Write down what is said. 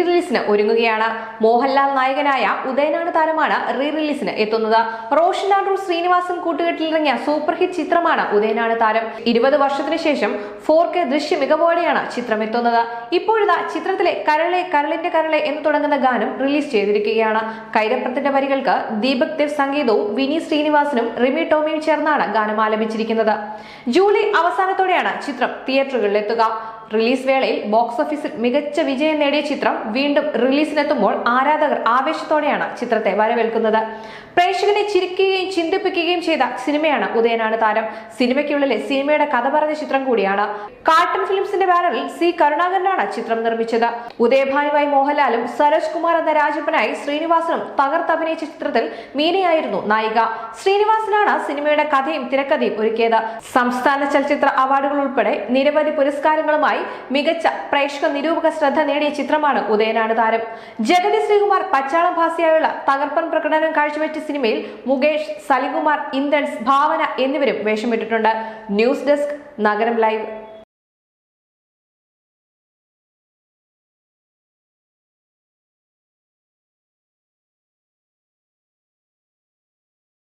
റിലീസിന് ഒരുങ്ങുകയാണ്. മോഹൻലാൽ നായകനായ ഉദയനാണ് താരമാണ് റീ റിലീസിന് എത്തുന്നത്. റോഷൻ ആൻഡ്രൂ ശ്രീനിവാസൻ കൂട്ടുകെട്ടിലിറങ്ങിയ സൂപ്പർ ഹിറ്റ് ചിത്രമാണ് ഉദയനാണ് താരം. ഇരുപത് വർഷത്തിന് ശേഷം ഫോർ കെ ദൃശ്യ മികവോടെയാണ് ചിത്രം എത്തുന്നത് ഇപ്പോഴിതാ ചിത്രത്തിലെ കരളെ കരളിന്റെ കരളെ എന്ന് തുടങ്ങുന്ന ഗാനം റിലീസ് ചെയ്തിരിക്കുകയാണ്. കൈരപ്രത്തിന്റെ വരികൾക്ക് ദീപക് ദേവ് സംഗീതവും വിനി ശ്രീനിവാസനും റിമി ടോമിയും ചേർന്നാണ് ഗാനം ആലപിച്ചിരിക്കുന്നത്. ജൂലൈ അവസാനത്തോടെയാണ് ചിത്രം തിയേറ്ററുകളിലെത്തുക. റിലീസ് വേളയിൽ ബോക്സ് ഓഫീസിൽ മികച്ച വിജയം നേടിയ ചിത്രം വീണ്ടും റിലീസിനെത്തുമ്പോൾ ആരാധകർ ആവേശത്തോടെയാണ് ചിത്രത്തെ വരവേൽക്കുന്നത്. പ്രേക്ഷകനെ ചിരിക്കുകയും ചിന്തിപ്പിക്കുകയും ചെയ്ത സിനിമയാണ് ഉദയനാണ് താരം. സിനിമയ്ക്കുള്ളിലെ സിനിമയുടെ കഥ പറഞ്ഞ ചിത്രം കൂടിയാണ്. കാർട്ടൺ ഫിലിംസിന്റെ ബാനറിൽ സി കരുണാകരനാണ് ചിത്രം നിർമ്മിച്ചത്. ഉദയഭാനുവായി മോഹൻലാലും സരോജ് കുമാർ എന്ന രാജപ്പനായി ശ്രീനിവാസനും തകർത്തഭിനയിച്ച ചിത്രത്തിൽ മീനയായിരുന്നു നായിക. ശ്രീനിവാസനാണ് സിനിമയുടെ കഥയും തിരക്കഥയും ഒരുക്കിയത്. സംസ്ഥാന ചലച്ചിത്ര അവാർഡുകൾ ഉൾപ്പെടെ നിരവധി പുരസ്കാരങ്ങളുമായി മികച്ച പ്രേക്ഷക നിരൂപക ശ്രദ്ധ നേടിയ ചിത്രമാണ് ഉദയനാണ് താരം. ജഗതി ശ്രീകുമാർ പച്ചാളം ഭാസിയായുള്ള തകർപ്പൻ പ്രകടനം കാഴ്ചവെച്ച സിനിമയിൽ മുകേഷ് സലികുമാർ ഇന്ദ്രൻസ് ഭാവന എന്നിവരും വേഷമിട്ടിട്ടുണ്ട്. ന്യൂസ് ഡെസ്ക് നഗരം ലൈവ്.